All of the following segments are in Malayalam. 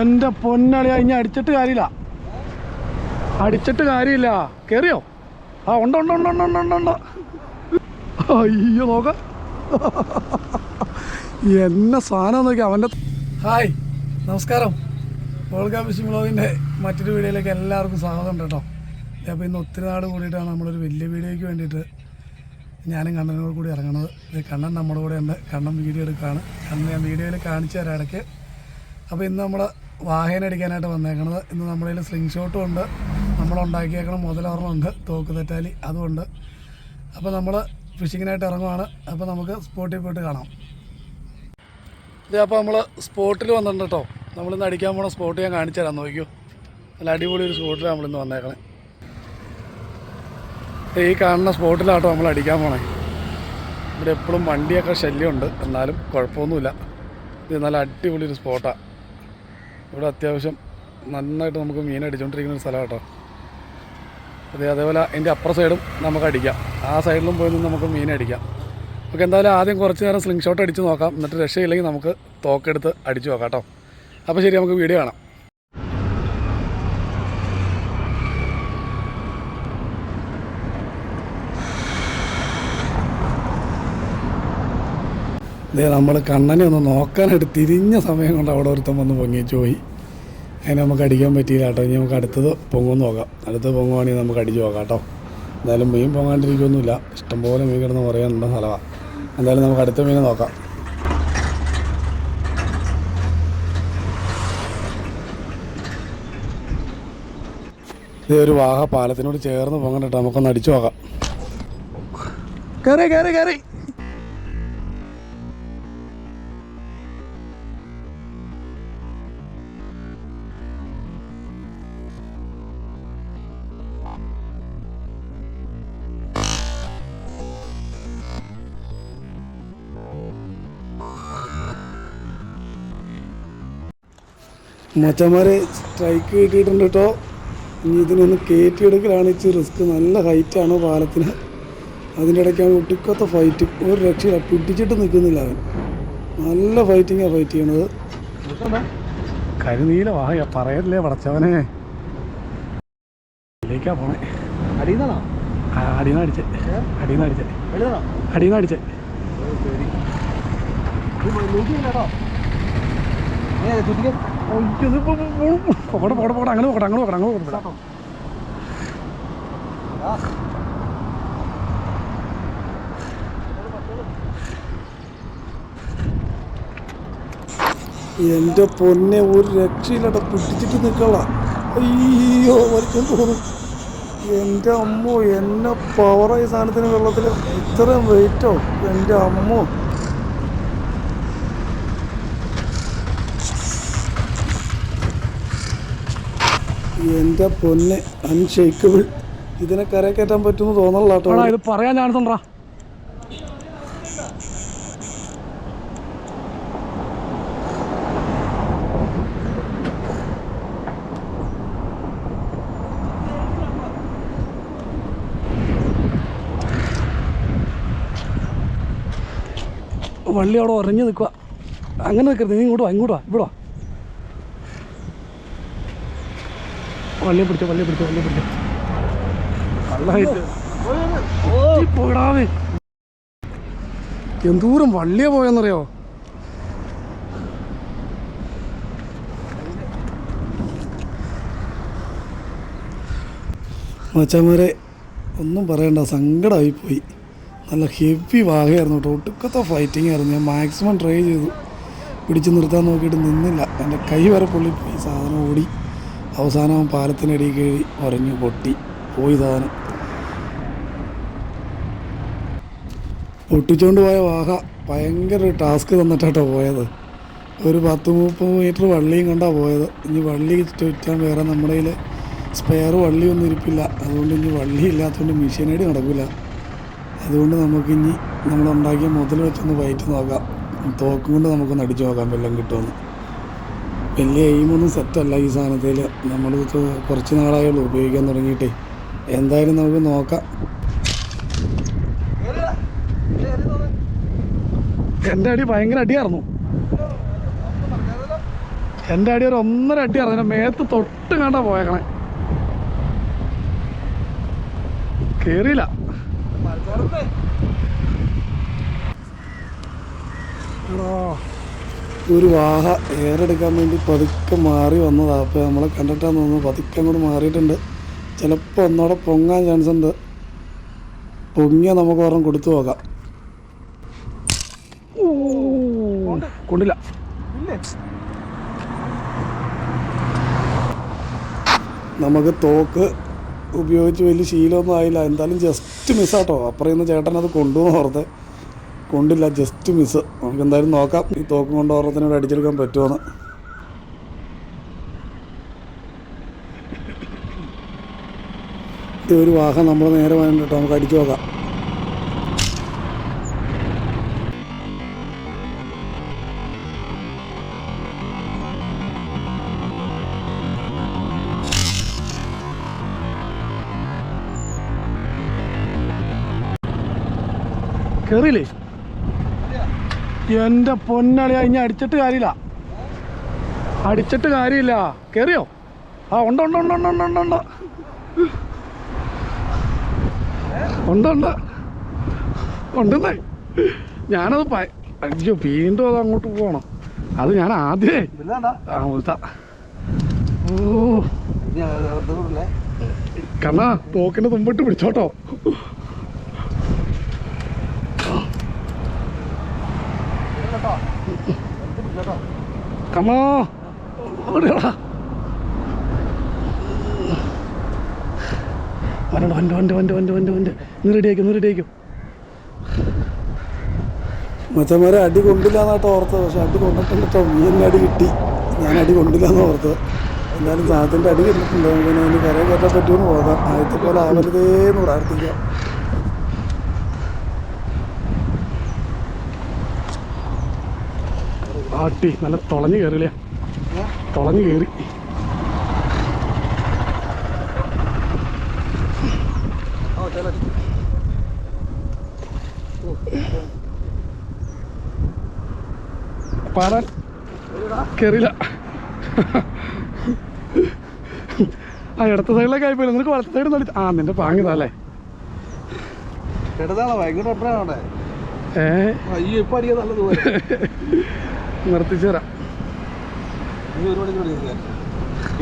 എന്റെ പൊന്നളി ഇനി അടിച്ചിട്ട് കാര്യമില്ല. അടിച്ചിട്ട് കാര്യമില്ല. കേറിയോ? ആ ഉണ്ട് ഉണ്ട് ഉണ്ട് ഉണ്ട് ഉണ്ട് ഉണ്ട്? അയ്യോ നോക്ക. എന്നെ സാധനം നോക്കി അവന്റെ ഹായ് നമസ്കാരം. വോൾഗ ഫിഷിംഗ് ബ്ലോഗിന്റെ മറ്റൊരു വീഡിയോയിലേക്ക് എല്ലാവർക്കും സ്വാഗതം ഉണ്ട് കേട്ടോ അപ്പോൾ ഇന്ന് ഒത്തിരി നാട് കൂടിയിട്ടാണ് നമ്മളൊരു വലിയ വീഡിയോയ്ക്ക് വേണ്ടിയിട്ട് ഞാനും കണ്ണനോട് കൂടി ഇറങ്ങണത്. കണ്ണൻ നമ്മുടെ കൂടെ ഉണ്ട്. കണ്ണൻ വീഡിയോ എടുക്കുകയാണ് കണ്ണൻ ഞാൻ വീഡിയോയിൽ കാണിച്ചു തരാം ഇടയ്ക്ക്. അപ്പോൾ ഇന്ന് നമ്മൾ വാഹനം അടിക്കാനായിട്ട് വന്നേക്കണത് ഇന്ന് നമ്മുടെ കയ്യിൽ സ്ലിംഗ് ഷോട്ടും ഉണ്ട്. നമ്മൾ ഉണ്ടാക്കിയേക്കണ മുതലോർമ്മയുണ്ട് തോക്ക് തെറ്റാലി അതുമുണ്ട് അപ്പോൾ നമ്മൾ ഫിഷിങ്ങിനായിട്ട് ഇറങ്ങുവാണ്. അപ്പോൾ നമുക്ക് സ്പോട്ടിൽ പോയിട്ട് കാണാം. ഇത് അപ്പോൾ നമ്മൾ സ്പോട്ടിൽ വന്നിട്ടുണ്ട് കേട്ടോ നമ്മളിന്ന് അടിക്കാൻ പോണ സ്പോട്ട് ഞാൻ കാണിച്ചു തരാൻ നോക്കിയോ. നല്ല അടിപൊളി ഒരു സ്പോട്ടിലാണ് നമ്മളിന്ന് വന്നേക്കണേ. ഈ കാണുന്ന സ്പോട്ടിലാട്ടോ നമ്മൾ അടിക്കാൻ പോണേ. ഇവിടെ എപ്പോഴും വണ്ടിയൊക്കെ ശല്യമുണ്ട് എന്നാലും കുഴപ്പമൊന്നുമില്ല. ഇത് നല്ല അടിപൊളി ഒരു സ്പോട്ടാണ് ഇവിടെ അത്യാവശ്യം നന്നായിട്ട് നമുക്ക് മീൻ അടിച്ചുകൊണ്ടിരിക്കുന്ന ഒരു സ്ഥലം കേട്ടോ അതെ അതേപോലെ അതിന്റെ അപ്പുറ സൈഡും നമുക്ക് അടിക്കാം. ആ സൈഡിലും പോയി നിന്ന് നമുക്ക് മീൻ അടിക്കാം. നമുക്ക് എന്തായാലും ആദ്യം കുറച്ച് നേരം സ്ലിംഗ് ഷോട്ട് അടിച്ച് നോക്കാം. എന്നിട്ട് രക്ഷയില്ലെങ്കിൽ നമുക്ക് തോക്കെടുത്ത് അടിച്ചു നോക്കാം കേട്ടോ. അപ്പോൾ ശരി നമുക്ക് വീഡിയോ കാണാം. ഇതേ നമ്മൾ കണ്ണനെ ഒന്ന് നോക്കാനായിട്ട് തിരിഞ്ഞ സമയം കൊണ്ട് അവിടെ ഒരുത്തം വന്ന് പൊങ്ങിച്ചു പോയി. അതിനെ നമുക്ക് അടിക്കാൻ പറ്റിയില്ല കേട്ടോ. ഇനി നമുക്ക് അടുത്തത് പൊങ്ങും നോക്കാം. അടുത്തത് പൊങ്ങുവാണെങ്കിൽ നമുക്ക് അടിച്ച് നോക്കാം കേട്ടോ. എന്തായാലും മീൻ പൊങ്ങാണ്ടിരിക്കൊന്നുമില്ല. ഇഷ്ടംപോലെ മീൻ കിടന്ന് പറയാനുള്ള സ്ഥലമാണ് എന്തായാലും നമുക്ക് അടുത്ത മീനെ നോക്കാം. ഇത് ഒരു വാഹ പാലത്തിനോട് ചേർന്ന് പൊങ്ങണ്ടിട്ട് നമുക്കൊന്ന് അടിച്ചു നോക്കാം. കയറി കയറി കയറി. മച്ചന്മാരെ സ്ട്രൈക്ക് കിട്ടിയിട്ടുണ്ട് കേട്ടോ. ഇനി ഇതിനൊന്ന് കയറ്റിയെടുക്കലാണ് ഇച്ചിരി റിസ്ക് നല്ല ഹൈറ്റാണ് പാലത്തിന്. അതിന്റെ ഇടയ്ക്കാണ് ഒട്ടിക്കാത്ത ഫൈറ്റ് ഒരു രക്ഷയില്ല. പിടിച്ചിട്ട് നിൽക്കുന്നില്ല അവൻ. നല്ല ഫൈറ്റിങ്ങാണ് ഫൈറ്റ് ചെയ്യണത്. കരുനീല വാഹ പറയല്ലേ പടച്ചവനെ. ഇതിലേക്കാ പോണേ. അടിയുന്നതാണോ അടിയെന്ന് അടിച്ചേ. അടിയെന്ന് അടിച്ചേ. അടിയെന്ന് അടിച്ചേ. അയ്യോ, ഇതിപ്പോ പോടെ പോടെ പോടെ അങ്ങനെ പോകട്ടെ അങ്ങനെ പോകട്ടെ അങ്ങനെ പോകട്ടെ എന്റെ പൊന്നെ ഒരു രക്ഷയില്ലട പിടിച്ചിട്ട് നിൽക്കള അയ്യോ വലിക്കാൻ തോന്നും എന്റെ അമ്മോ എന്നെ പവറായി സാധനത്തിന് വെള്ളത്തിൽ ഇത്രയും വെയിറ്റോ എന്റെ അമ്മോ. എന്റെ പൊന്ന് അൺഷേക്കബിൾ ഇതിനെ കര കയറ്റാൻ പറ്റുമെന്ന് തോന്നല്ല കേട്ടോ. ഇത് പറയാൻ ചാൻസ് വള്ളി അവിടെ ഉറഞ്ഞു നിൽക്കുക അങ്ങനെ നിൽക്കരുത് നീ ഇങ്ങോട്ടോ ഇങ്ങോട്ട് ഇവിടെ വള്ളിയെ പിടിച്ചോ വള്ളിയെ പിടിച്ചോ വള്ളിയെ പിടിച്ചോ. എന്തൂരം വള്ളിയെ പോയെന്നറിയോ? മച്ചാമാരെ ഒന്നും പറയണ്ട സങ്കടമായി പോയി നല്ല ഹെവി വാഹയായിരുന്നു കേട്ടോ. ഒട്ടുക്കത്തെ ഫൈറ്റിംഗ് ആയിരുന്നു. ഞാൻ മാക്സിമം ട്രൈ ചെയ്തു. പിടിച്ചു നിർത്താൻ നോക്കിയിട്ട് നിന്നില്ല. എന്റെ കൈ വരെ പൊള്ളിപ്പോയി. സാധനം ഓടി. അവസാനം പാലത്തിനടിയിൽ കയറി ഉറഞ്ഞു പൊട്ടി. പോയി സാധനം. പൊട്ടിച്ചുകൊണ്ട് പോയ വാഹ ഭയങ്കര ടാസ്ക് തന്നിട്ടാട്ടോ പോയത്. ഒരു പത്ത് മുപ്പത് മീറ്റർ വള്ളിയും കൊണ്ടാണ് പോയത്. ഇനി വള്ളി ചുറ്റാൻ വേറെ നമ്മുടെ കയ്യിൽ സ്പെയർ വള്ളിയൊന്നും ഇരിപ്പില്ല. അതുകൊണ്ട് ഇനി വള്ളി ഇല്ലാത്തതുകൊണ്ട് മെഷീനടി നടക്കില്ല അതുകൊണ്ട് നമുക്കിനി നമ്മളുണ്ടാക്കിയ മുതൽ വെച്ചൊന്ന് വയറ്റ് നോക്കാം. തോക്കും കൊണ്ട് നമുക്കൊന്ന് അടിച്ചു നോക്കാം വെള്ളം കിട്ടുമെന്ന് വലിയ എയിമൊന്നും സെറ്റല്ല ഈ സാധനത്തിൽ നമ്മൾ കുറച്ച് നാളായുള്ളൂ ഉപയോഗിക്കാൻ തുടങ്ങിയിട്ടേ. എന്തായാലും നമുക്ക് നോക്കാം. എന്റെ അടി ഭയങ്കര അടിയായിരുന്നു എന്റെ അടി ഒരു ഒന്നര അടി എന്റെ മേത്ത് തൊട്ട് കണ്ടാ പോയേക്കണേ. കേറിയില്ല. എടാ, ഒരു വാഹ ഏറെടുക്കാൻ വേണ്ടി പതുക്കെ മാറി വന്നതാണ് അപ്പോൾ നമ്മളെ കണ്ടിട്ടാന്ന് തോന്നുന്നു പതുക്കെ അങ്ങോട്ട് മാറിയിട്ടുണ്ട്. ചിലപ്പോൾ ഒന്നോടെ പൊങ്ങാൻ ചാൻസ് ഉണ്ട്. പൊങ്ങിയ നമുക്ക് ഒരെണ്ണം കൊടുത്തു നോക്കാം. ഓ, കൊണ്ടില്ല. നമുക്ക് തോക്ക് ഉപയോഗിച്ച് വലിയ ശീലമൊന്നും ആയില്ല. എന്തായാലും ജസ്റ്റ് മിസ്സാട്ടോ അപ്പുറം നിന്ന് ചേട്ടൻ അത് കൊണ്ടുപോകുന്ന ഓർത്ത്. കൊണ്ടില്ല ജസ്റ്റ് മിസ് നമുക്ക് എന്തായാലും നോക്കാം. ഈ തോക്കും കൊണ്ട് ഓർത്തിനോട് അടിച്ചെടുക്കാൻ പറ്റുമെന്ന്. ഈ ഒരു വാഹനം നമ്മൾ നേരെ വേണ്ടിട്ടോ നമുക്ക് അടിച്ചു നോക്കാം. കേറിയില്ലേ? എന്റെ പൊന്നളിയാ ഇനി അടിച്ചിട്ട് കാര്യമില്ല. അടിച്ചിട്ട് കാര്യമില്ല. കേറിയോ? ആ ഉണ്ട് ഉണ്ട് ഉണ്ട് ഉണ്ട് ഉണ്ട് ഉണ്ട്. ഉണ്ട് ഉണ്ട്. ഉണ്ട് ഉണ്ടെന്നേ. ഞാനത് പ- അയ്യോ വീണ്ടും അത് അങ്ങോട്ട് പോകണം അത് ഞാൻ ആദ്യമേ ആ ഉൾത്ത. ഓ. കണ്ണാ തോക്കിന്റെ തുമ്പിട്ട് പിടിച്ചോട്ടോ. കമ്മോ ഓടിയോടാ. വരണ്ട വണ്ട് വണ്ട് വണ്ട് വണ്ട് വണ്ട് വണ്ട് ഇന്ന് റെഡിയാക്കും മച്ചന്മാരെ അടി കൊണ്ടില്ല എന്നാട്ടോ ഓർത്തത്. പക്ഷെ അടി കൊണ്ടിട്ടുണ്ട് നീ എന്നെ അടി കിട്ടി. ഞാൻ അടി കൊണ്ടില്ല എന്ന് ഓർത്തത്. എന്നാലും സാധനത്തിന്റെ അടി കിട്ടിയിട്ടുണ്ട്. പിന്നെ അതിന് കരയെ കയറ്റാൻ പറ്റുമെന്ന് പോകാം ആദ്യത്തെ പോലെ ആവരുതേ പ്രാർത്ഥിക്കാം. ആട്ടി നല്ല തുളഞ്ഞു കയറില്ല? തുളഞ്ഞു കയറി. പാടാൻ കയറില്ല ആ ഇടത്ത സൈഡിലൊക്കെ ആയിപ്പോയില്ല നിനക്ക് വലത്ത സൈഡ് നോക്കി ആ നിന്റെ പാങ്ങിതല്ലേ? ഏ? അയ്യോ ഇപ്പൊ അടിയാ നല്ലത് നിർത്തിച്ചു തരാം നീ ഒരു മണിക്കൂർ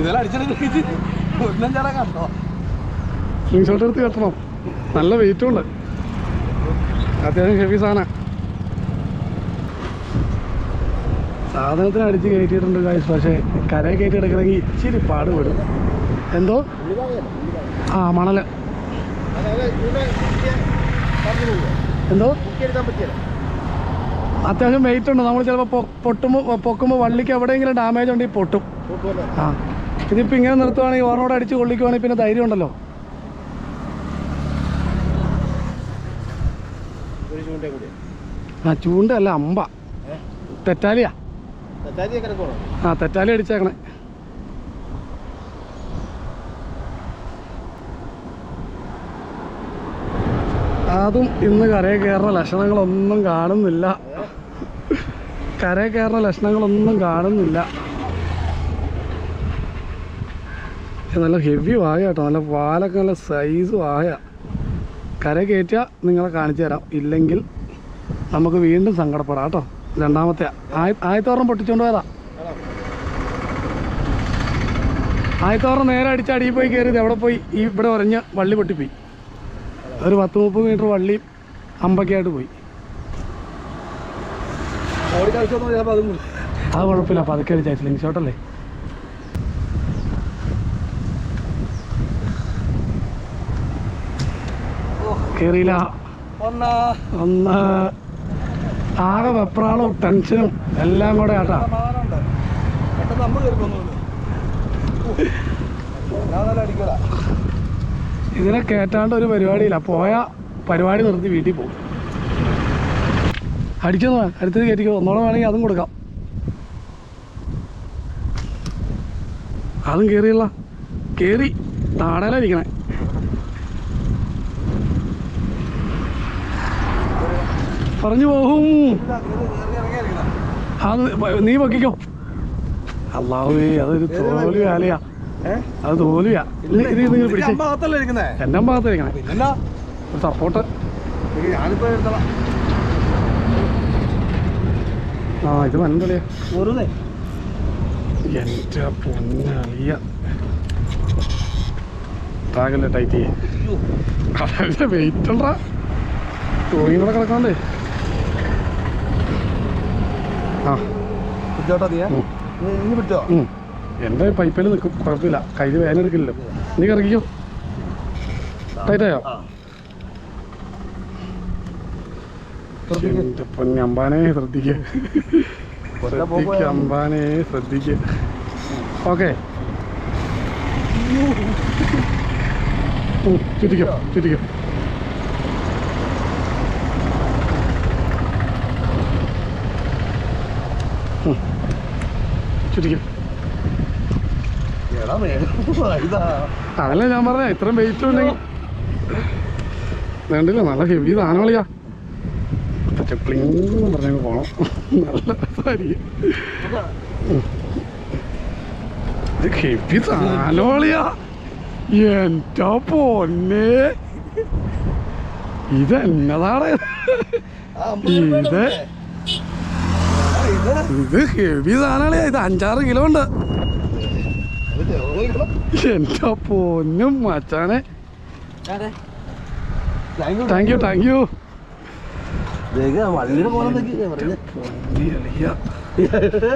ഇതെല്ലാം അടിച്ചിട്ട് ഒന്നും കണ്ടോ? സ്ലിംഗ് ഷോട്ട് എടുത്ത് കെട്ടണം. നല്ല വെയിറ്റും ഉണ്ട്. അത്യാവശ്യം ഹെവി സാധനം. സാധനത്തിന് അടിച്ച് കയറ്റിയിട്ടുണ്ട് കാശ് പക്ഷേ കരയെ കയറ്റി എടുക്കണമെങ്കിൽ ഇച്ചിരി പാടുപെടും. എന്തോ? ആ മണൽ. എന്തോ? അത്യാവശ്യം വെയിറ്റ് ഉണ്ട്. നമ്മൾ ചിലപ്പോൾ പൊട്ടുമ്പോൾ പൊക്കുമ്പോൾ വള്ളിക്ക് എവിടെയെങ്കിലും ഡാമേജ് ഉണ്ടെങ്കിൽ പൊട്ടും. ആ. ഇതിപ്പോൾ ഇങ്ങനെ നിർത്തുവാണെങ്കിൽ ഓർമ്മയോടെ അടിച്ച് കൊള്ളിക്കുവാണെങ്കിൽ പിന്നെ ധൈര്യം ഉണ്ടല്ലോ. ഒരു ചൂണ്ട അല്ല ആ ചൂണ്ടല്ല അമ്പ. തെറ്റാലിയാ. ആ തെറ്റാലി അടിച്ചേക്കണേ. അതും ഇന്ന് കരയെ കയറുന്ന ലക്ഷണങ്ങളൊന്നും കാണുന്നില്ല. കരയിൽ കയറുന്ന ലക്ഷണങ്ങളൊന്നും കാണുന്നില്ല. നല്ല ഹെവി വായ കേട്ടോ. നല്ല പാലൊക്കെ നല്ല സൈസ് വായ. കര കയറ്റിയാൽ നിങ്ങളെ കാണിച്ചു തരാം. ഇല്ലെങ്കിൽ നമുക്ക് വീണ്ടും സങ്കടപ്പെടാം കേട്ടോ. രണ്ടാമത്തെ ആയ ആയത്തോറം പൊട്ടിച്ചോണ്ട് വരാം ആയത്തോറം നേരെ അടിച്ച് അടിയിൽ പോയി കയറിയത് എവിടെ പോയി? ഈ ഇവിടെ ഉറഞ്ഞ് വള്ളി പൊട്ടിപ്പോയി. ഒരു പത്ത് മുപ്പത് മീറ്റർ വള്ളി അമ്പൊക്കെയായിട്ട് പോയി. അതും കുഴപ്പമില്ല. പതുക്കെ അടിച്ചാൽ സ്ലിംഗ് ഷോട്ടല്ലേ കയറിയില്ല ഒന്നാ. ആകെ വെപ്രാളും ടെൻഷനും എല്ലാം കൂടെ ആട്ടാ. ഇതിനെ കേറ്റാണ്ട് ഒരു പരിപാടിയില്ല. പോയ പരിപാടി നിർത്തി വീട്ടിൽ പോകും. അടിച്ചോ അടുത്തത് കയറ്റിക്കോ. ഒന്നോടെ വേണമെങ്കിൽ അതും കൊടുക്കാം. അതും കയറിയല്ല കയറി താടയിലിരിക്കണേ പറഞ്ഞു പോകും. അത് നീ പൊക്കിക്കോ. അള്ളാഹുവേ അതൊരു തോലു കാലയാ അത് തോലുയാ ഇത് ഭാഗത്തല്ലേ നിങ്ങൾ പിടിച്ചേ. പിന്നെന്നാ ഒരു സപ്പോർട്ട്. ഞാനിപ്പോ ആ ഇത് വന്നല്ലേ വെറുതെ. എന്റെ പൊന്നളിയ. താകല്ലേ ടൈറ്റ് ചെയ്യേ. അതിന്റെ വെയിറ്റ് ഉണ്ടാ തൂങ്ങി കൂടെ കിടക്കാണ്ടേ. ആ. എന്റെ പൈപ്പിൽ നിൽക്കും കുഴപ്പമില്ല. കയ്യിൽ വേദന എടുക്കില്ലല്ലോ നീ കറക്കിക്കോ. ടൈറ്റായോ പൊന്നമ്പാനെ ശ്രദ്ധിക്കുക ശ്രദ്ധിക്കുക. അമ്പാനെ ശ്രദ്ധിക്കുക ഓക്കെ. ചുറ്റിക്കോ ചുറ്റിക്കോ. ചുറ്റിക്കോ. അതല്ലേ ഞാൻ പറഞ്ഞ ഇത്രയും വെയിറ്റ് ഉണ്ടെങ്കിൽ. വേണ്ടില്ല നല്ല ഹെവി സാധനങ്ങളിയാ പ്ലിങ് പറഞ്ഞു പോണം. നല്ല രസമായിരിക്കും ഇത് എന്റെ പൊന്നെ? ഇതെന്നതാണ്? ഇത്? ഇത് ഇത് ഹെവി സാധനങ്ങളിയാ ഇത് അഞ്ചാറ് കിലോ ഉണ്ട്. എന്റെ പൊന്നും മച്ചാനെ. you. Thank you thank you വള്ളിയുടെ പോലെ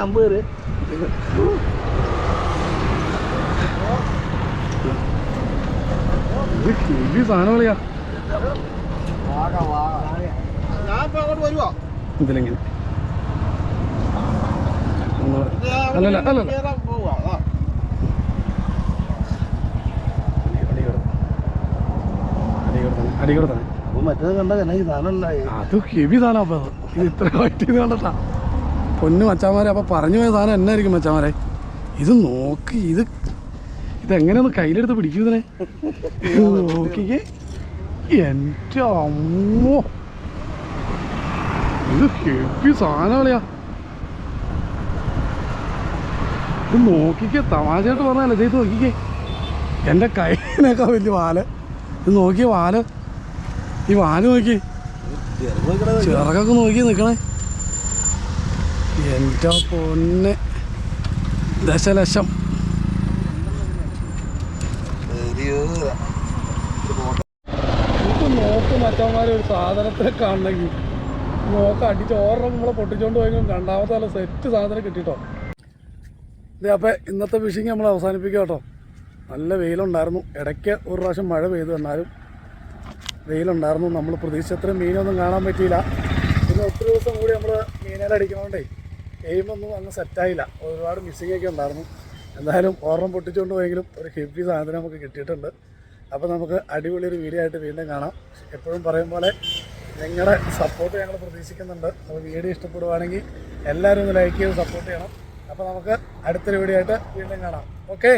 അമ്പത് പേര് ഹെവി അല്ലല്ല അല്ലല്ല. അടികൂടെ തന്നെ. മറ്റേത് കണ്ട എനിക്ക് സാധനമല്ല അത് ഹെവി സാധനം അപ്പൊ അത്. ഇത് ഇത്ര വൈറ്റ് കണ്ടട്ടാ. പൊന്നു മച്ചാമാരെ അപ്പൊ പറഞ്ഞു പോയ സാധനം എന്നായിരിക്കും മച്ചാമാരെ? ഇത് നോക്ക് ഇത് ഇതെങ്ങനെയൊന്ന് കയ്യിലെടുത്ത് പിടിക്കുന്നതിനെ നോക്കിക്കേ. എന്റെ അമ്മോ. ഇത് ഹെവി സാധനങ്ങളെയാ ഇത് നോക്കിക്കേ തമാശയായിട്ട് പറഞ്ഞല്ലേ ചെയ്ത് നോക്കിക്കേ. എന്റെ കൈനേക്കാൾ വലിയ വാൽ. ഇത് നോക്കിയ വാൽ. ഈ വാൽ നോക്കി. ചിറകൊക്കെ നോക്കി നിൽക്കണേ എന്റെ പൊന്നെ. ദശലക്ഷം. നോക്ക് മറ്റന്മാരെ ഒരു സാധനത്തെ കാണണമെങ്കിൽ. നോക്ക് അടിച്ച് ഓർഡർ നമ്മളെ പൊട്ടിച്ചോണ്ട് പോയെങ്കിലും രണ്ടാമത്തെ നല്ല സെറ്റ് സാധനം കിട്ടിട്ടോ. ഇത് അപ്പൊ ഇന്നത്തെ ഫിഷിങ് നമ്മൾ അവസാനിപ്പിക്കാം കേട്ടോ. നല്ല വെയിലുണ്ടായിരുന്നു. ഇടയ്ക്ക് ഒരു പ്രാവശ്യം മഴ പെയ്തു എന്നാലും വെയിലുണ്ടായിരുന്നു. നമ്മൾ പ്രതീക്ഷിച്ചത്രയും മീനൊന്നും കാണാൻ പറ്റിയില്ല. പിന്നെ ഒത്തിരി ദിവസം കൂടി നമ്മൾ മീനേലടിക്കണോണ്ടേ എയിമൊന്നും അങ്ങ് സെറ്റായില്ല ഒരുപാട് മിസ്സിംഗ് ഒക്കെ ഉണ്ടായിരുന്നു. എന്തായാലും ഓർമ്മ പൊട്ടിച്ചുകൊണ്ട് പോയെങ്കിലും ഒരു ഹെവി സാധനം നമുക്ക് കിട്ടിയിട്ടുണ്ട്. അപ്പോൾ നമുക്ക് അടിപൊളി ഒരു വീഡിയോ ആയിട്ട് വീണ്ടും കാണാം. എപ്പോഴും പറയും പോലെ നിങ്ങളുടെ സപ്പോർട്ട് ഞങ്ങൾ പ്രതീക്ഷിക്കുന്നുണ്ട്. അപ്പോൾ വീഡിയോ ഇഷ്ടപ്പെടുവാണെങ്കിൽ എല്ലാവരും ഒന്ന് ലൈക്ക് ചെയ്ത് സപ്പോർട്ട് ചെയ്യണം. അപ്പോൾ നമുക്ക് അടുത്തൊരു വീഡിയോ ആയിട്ട് വീണ്ടും കാണാം. ഓക്കേ